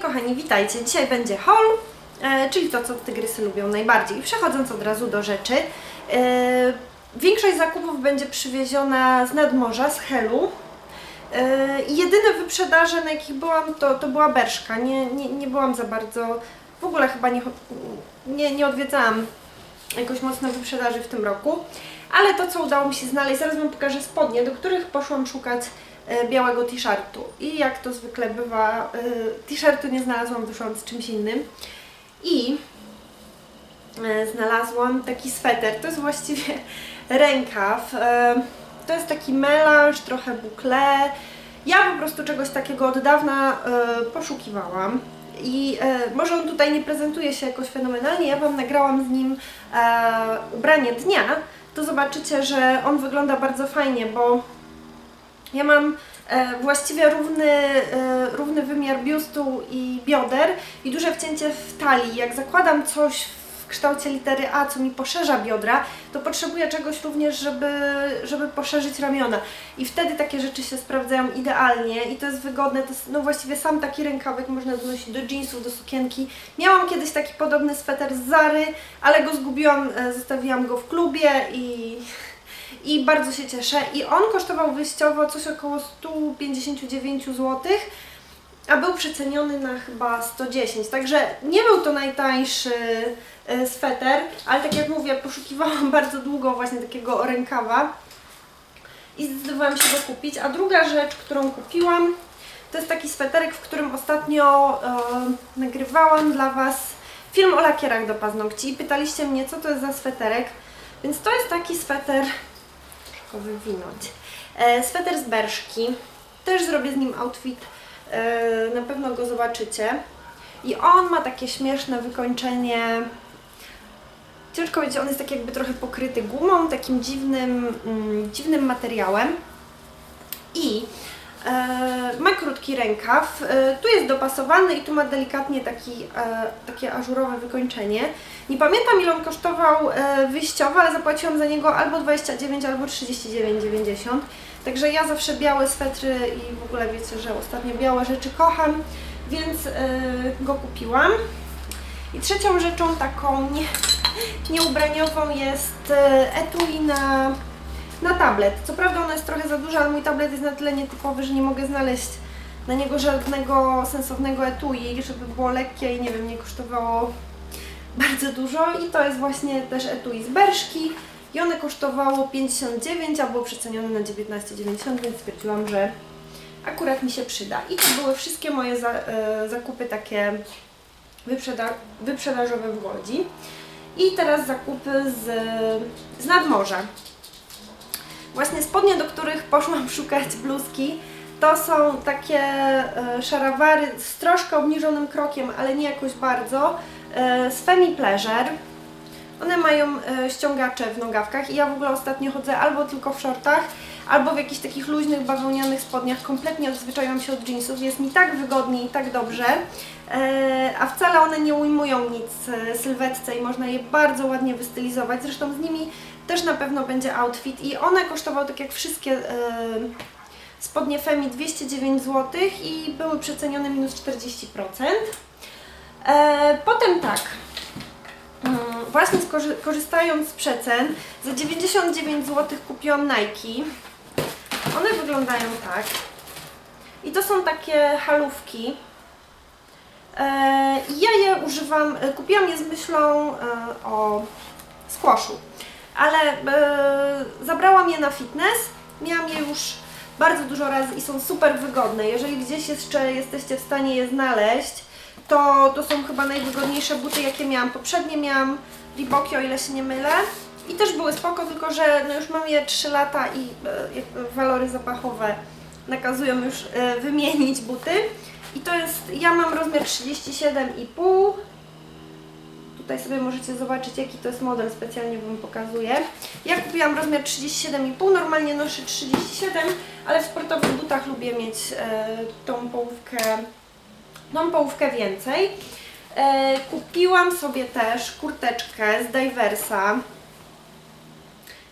kochani, witajcie. Dzisiaj będzie haul, e, czyli to, co tygrysy lubią najbardziej. Przechodząc od razu do rzeczy, e, większość zakupów będzie przywieziona z nadmorza, z Helu. E, jedyne wyprzedaże, na jakich byłam, to, to była Berszka. Nie, nie, nie byłam za bardzo, w ogóle chyba nie, nie, nie odwiedzałam jakoś mocno wyprzedaży w tym roku. Ale to, co udało mi się znaleźć, zaraz Wam pokażę spodnie, do których poszłam szukać białego t-shirtu. I jak to zwykle bywa, e, t-shirtu nie znalazłam, z czymś innym. I e, znalazłam taki sweter. To jest właściwie rękaw. E, To jest taki melanż, trochę boucle. Ja po prostu czegoś takiego od dawna e, poszukiwałam. I e, może on tutaj nie prezentuje się jakoś fenomenalnie, ja Wam nagrałam z nim e, ubranie dnia, to zobaczycie, że on wygląda bardzo fajnie, bo ja mam e, właściwie równy, e, równy wymiar biustu i bioder i duże wcięcie w talii. Jak zakładam coś w kształcie litery A, co mi poszerza biodra, to potrzebuję czegoś również, żeby, żeby poszerzyć ramiona. I wtedy takie rzeczy się sprawdzają idealnie i to jest wygodne. To jest no właściwie sam taki rękawek można znosić do jeansów, do sukienki. Miałam kiedyś taki podobny sweter z Zary, ale go zgubiłam, e, zostawiłam go w klubie i i bardzo się cieszę. I on kosztował wyjściowo coś około 159 zł, a był przeceniony na chyba 110. Także nie był to najtańszy e, sweter, ale tak jak mówię, poszukiwałam bardzo długo właśnie takiego rękawa i zdecydowałam się go kupić. A druga rzecz, którą kupiłam, to jest taki sweterek, w którym ostatnio e, nagrywałam dla Was film o lakierach do paznokci i pytaliście mnie, co to jest za sweterek. Więc to jest taki sweter go wywinąć. E, sweter z Berszki. Też zrobię z nim outfit. E, na pewno go zobaczycie. I on ma takie śmieszne wykończenie. Ciężko powiedzieć, on jest tak jakby trochę pokryty gumą, takim dziwnym, mm, dziwnym materiałem. I ma krótki rękaw. E, tu jest dopasowany i tu ma delikatnie taki, e, takie ażurowe wykończenie. Nie pamiętam ile on kosztował e, wyjściowo, ale zapłaciłam za niego albo 29, albo 39,90. Także ja zawsze białe swetry i w ogóle wiecie, że ostatnio białe rzeczy kocham, więc e, go kupiłam. I trzecią rzeczą taką nie, nieubraniową jest e, etui na, na tablet. Co prawda ono jest trochę za duże, ale mój tablet jest na tyle nietypowy, że nie mogę znaleźć na niego żadnego sensownego etui, żeby było lekkie i nie wiem, nie kosztowało bardzo dużo i to jest właśnie też etui z Berszki i one kosztowało 59, a było przecenione na 19,90, więc stwierdziłam, że akurat mi się przyda. I to były wszystkie moje za, e, zakupy takie wyprzeda- wyprzedażowe w Łodzi. I teraz zakupy z, z nadmorza. Właśnie spodnie, do których poszłam szukać bluzki, to są takie e, szarawary z troszkę obniżonym krokiem, ale nie jakoś bardzo, e, z Femi Pleasure. One mają e, ściągacze w nogawkach i ja w ogóle ostatnio chodzę albo tylko w shortach, albo w jakichś takich luźnych, bawełnianych spodniach. Kompletnie odzwyczaiłam się od jeansów. Jest mi tak wygodnie i tak dobrze, e, a wcale one nie ujmują nic e, sylwetce i można je bardzo ładnie wystylizować. Zresztą z nimi też na pewno będzie outfit i one kosztowały tak jak wszystkie e, spodnie Femi 209 zł i były przecenione minus 40%. E, potem tak, mm, właśnie korzystając z przecen, za 99 zł kupiłam Nike. One wyglądają tak. I to są takie halówki. E, ja je używam, e, kupiłam je z myślą e, o squashu, ale zabrałam je na fitness. Miałam je już bardzo dużo razy i są super wygodne. Jeżeli gdzieś jeszcze jesteście w stanie je znaleźć, to, to są chyba najwygodniejsze buty, jakie miałam. Poprzednie miałam Reeboki, o ile się nie mylę. I też były spoko, tylko że no już mam je 3 lata i e, jakby walory zapachowe nakazują już e, wymienić buty. I to jest, ja mam rozmiar 37,5. Tutaj sobie możecie zobaczyć, jaki to jest model, specjalnie Wam pokazuję. Ja kupiłam rozmiar 37,5, normalnie noszę 37, ale w sportowych butach lubię mieć e, tą połówkę, tą połówkę więcej. E, kupiłam sobie też kurteczkę z Diversa.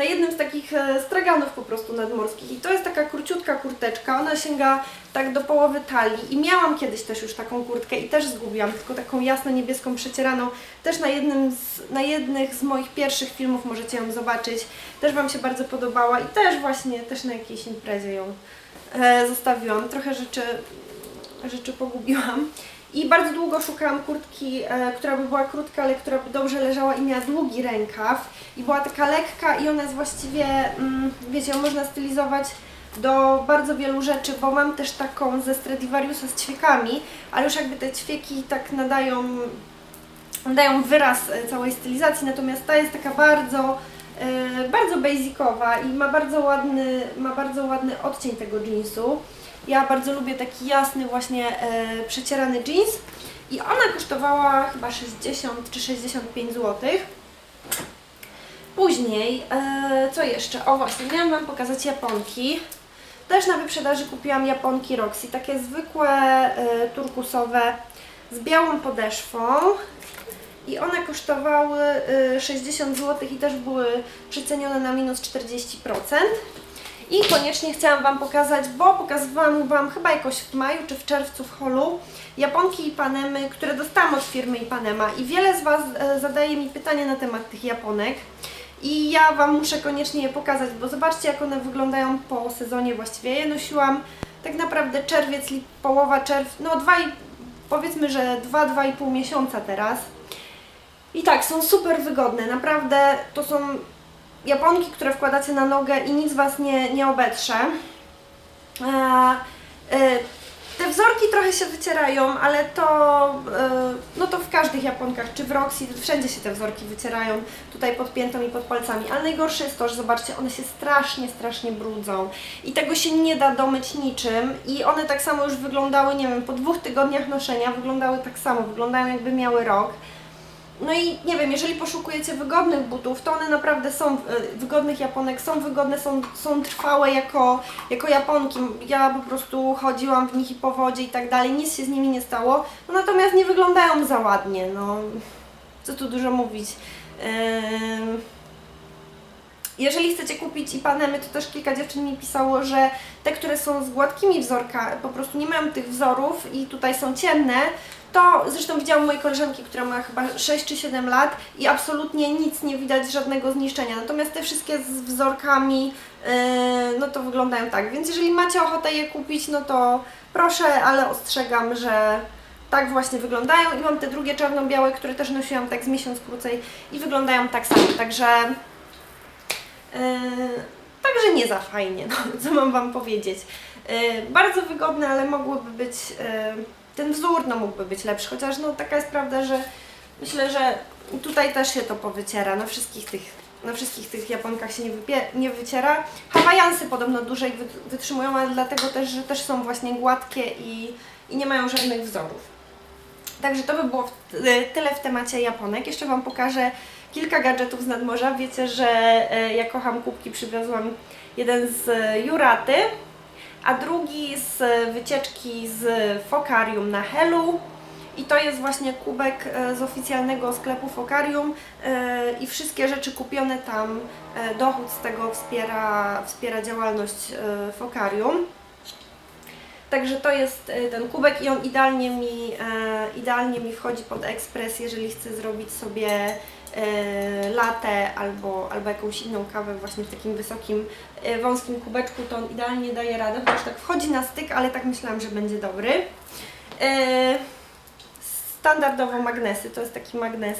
Na jednym z takich e, straganów po prostu nadmorskich. I to jest taka króciutka kurteczka, ona sięga tak do połowy talii. I miałam kiedyś też już taką kurtkę i też zgubiłam, tylko taką jasno-niebieską przecieraną. Też na jednym z, na jednych z moich pierwszych filmów możecie ją zobaczyć. Też Wam się bardzo podobała i też właśnie, też na jakiejś imprezie ją e, zostawiłam. Trochę rzeczy, rzeczy pogubiłam. I bardzo długo szukałam kurtki, e, która by była krótka, ale która by dobrze leżała i miała długi rękaw. I była taka lekka i ona jest właściwie, mm, wiecie, można stylizować do bardzo wielu rzeczy, bo mam też taką ze Stradivariusa z ćwiekami, ale już jakby te ćwieki tak nadają, nadają wyraz e, całej stylizacji, natomiast ta jest taka bardzo, bardzo basicowa i ma bardzo ładny, ma bardzo ładny odcień tego jeansu. Ja bardzo lubię taki jasny właśnie e, przecierany jeans i ona kosztowała chyba 60 czy 65 zł. Później, e, co jeszcze? O właśnie, miałam Wam pokazać japonki. Też na wyprzedaży kupiłam japonki Roxy, takie zwykłe e, turkusowe z białą podeszwą. Kosztowały e, 60 zł i też były przecenione na minus 40%. I koniecznie chciałam Wam pokazać, bo pokazywałam Wam chyba jakoś w maju czy w czerwcu w holu japonki i panemy, które dostałam od firmy Ipanema i wiele z Was e, zadaje mi pytania na temat tych japonek i ja Wam muszę koniecznie je pokazać, bo zobaczcie jak one wyglądają po sezonie właściwie. Ja je nosiłam tak naprawdę czerwiec, połowa czerwca, no dwa i, powiedzmy, że 2-2,5 miesiąca teraz. I tak, są super wygodne, naprawdę to są japonki, które wkładacie na nogę i nic Was nie, nie obetrze. E, e, te wzorki trochę się wycierają, ale to, e, no to w każdych japonkach, czy w Roxy, wszędzie się te wzorki wycierają, tutaj pod piętą i pod palcami, ale najgorsze jest to, że zobaczcie, one się strasznie, strasznie brudzą. I tego się nie da domyć niczym. I one tak samo już wyglądały, nie wiem, po dwóch tygodniach noszenia wyglądały tak samo, wyglądają jakby miały rok. No i nie wiem, jeżeli poszukujecie wygodnych butów, to one naprawdę są, e, wygodnych japonek, są wygodne, są, są trwałe jako, jako japonki. Ja po prostu chodziłam w nich i po wodzie i tak dalej, nic się z nimi nie stało. No natomiast nie wyglądają za ładnie, no co tu dużo mówić. Ym... Jeżeli chcecie kupić i panemy, to też kilka dziewczyn mi pisało, że te, które są z gładkimi wzorkami, po prostu nie mają tych wzorów i tutaj są ciemne, to zresztą widziałam mojej koleżanki, która ma chyba 6 czy 7 lat i absolutnie nic nie widać, żadnego zniszczenia. Natomiast te wszystkie z wzorkami, yy, no to wyglądają tak. Więc jeżeli macie ochotę je kupić, no to proszę, ale ostrzegam, że tak właśnie wyglądają. I mam te drugie czarno-białe, które też nosiłam tak z miesiąc krócej i wyglądają tak samo. Także Także nie za fajnie, no, co mam Wam powiedzieć. Yy, bardzo wygodne, ale mogłyby być, yy, ten wzór no, mógłby być lepszy, chociaż no, taka jest prawda, że myślę, że tutaj też się to powyciera, na wszystkich tych, na wszystkich tych japonkach się nie, nie wyciera. Hawajansy podobno dłużej wy, wytrzymują, ale dlatego też, że też są właśnie gładkie i, i nie mają żadnych wzorów. Także to by było y, tyle w temacie Japonek. Jeszcze Wam pokażę kilka gadżetów z nadmorza. Wiecie, że e, ja kocham kubki. Przywiozłam jeden z e, Juraty, a drugi z wycieczki z Fokarium na Helu. I to jest właśnie kubek z oficjalnego sklepu Fokarium i wszystkie rzeczy kupione tam, dochód z tego wspiera, wspiera działalność Fokarium. Także to jest e, ten kubek i on idealnie mi, e, idealnie mi wchodzi pod ekspres, jeżeli chcę zrobić sobie e, latte albo, albo jakąś inną kawę właśnie w takim wysokim, e, wąskim kubeczku, to on idealnie daje radę, chociaż tak wchodzi na styk, ale tak myślałam, że będzie dobry. Standardowo magnesy, to jest taki magnes,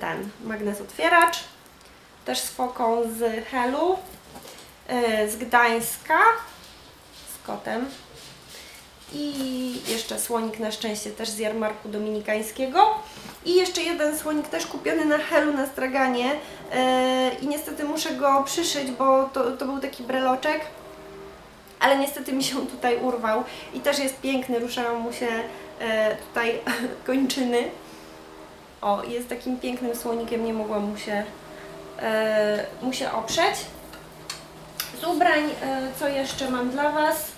ten, magnes otwieracz, też z foką z Helu, z Gdańska, z kotem. I jeszcze słonik na szczęście też z jarmarku dominikańskiego. I jeszcze jeden słonik też kupiony na Helu na straganie. Yy, I niestety muszę go przyszyć, bo to, to był taki breloczek. Ale niestety mi się tutaj urwał. I też jest piękny, ruszają mu się e, tutaj kończyny. O, jest takim pięknym słonikiem, nie mogłam mu się, e, mu się oprzeć. Z ubrań, e, co jeszcze mam dla Was?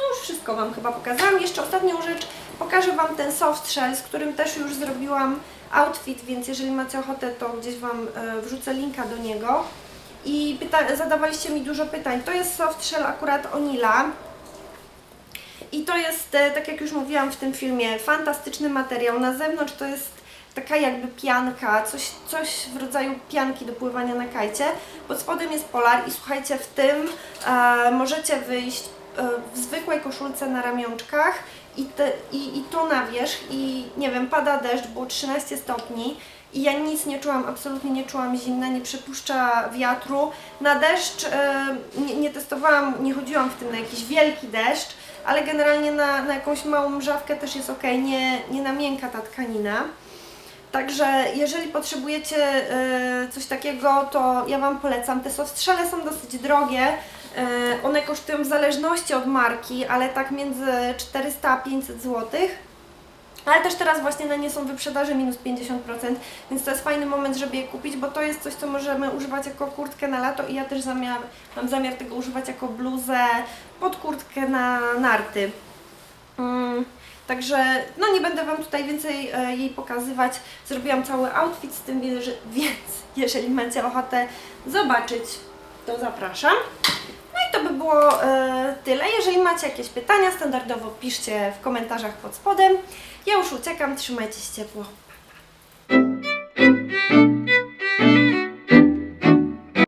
To już wszystko Wam chyba pokazałam. Jeszcze ostatnią rzecz Pokażę Wam ten soft shell, z którym też już zrobiłam outfit, więc jeżeli macie ochotę, to gdzieś Wam e, wrzucę linka do niego. I zadawaliście mi dużo pytań. To jest soft shell akurat Onila. I to jest, e, tak jak już mówiłam w tym filmie, fantastyczny materiał. Na zewnątrz to jest taka jakby pianka, coś, coś w rodzaju pianki do pływania na kajcie. Pod spodem jest polar i słuchajcie, w tym e, możecie wyjść w zwykłej koszulce na ramionczkach i, te, i, i to na wierzch i nie wiem, pada deszcz, było 13 stopni i ja nic nie czułam, absolutnie nie czułam zimna, nie przepuszcza wiatru. Na deszcz e, nie, nie testowałam, nie chodziłam w tym na jakiś wielki deszcz, ale generalnie na, na jakąś małą mrzawkę też jest ok, nie, nie namięka ta tkanina. Także jeżeli potrzebujecie e, coś takiego, to ja Wam polecam. Te sostrzele są dosyć drogie. E, one kosztują w zależności od marki, ale tak między 400 a 500 zł. Ale też teraz właśnie na nie są wyprzedaże minus 50%, więc to jest fajny moment, żeby je kupić, bo to jest coś, co możemy używać jako kurtkę na lato i ja też zamiar, mam zamiar tego używać jako bluzę pod kurtkę na narty. Mm, Także no nie będę Wam tutaj więcej e, jej pokazywać. Zrobiłam cały outfit z tym, więc więc jeżeli macie ochotę zobaczyć, to zapraszam. To by było e, tyle. Jeżeli macie jakieś pytania, standardowo piszcie w komentarzach pod spodem. Ja już uciekam, trzymajcie się ciepło.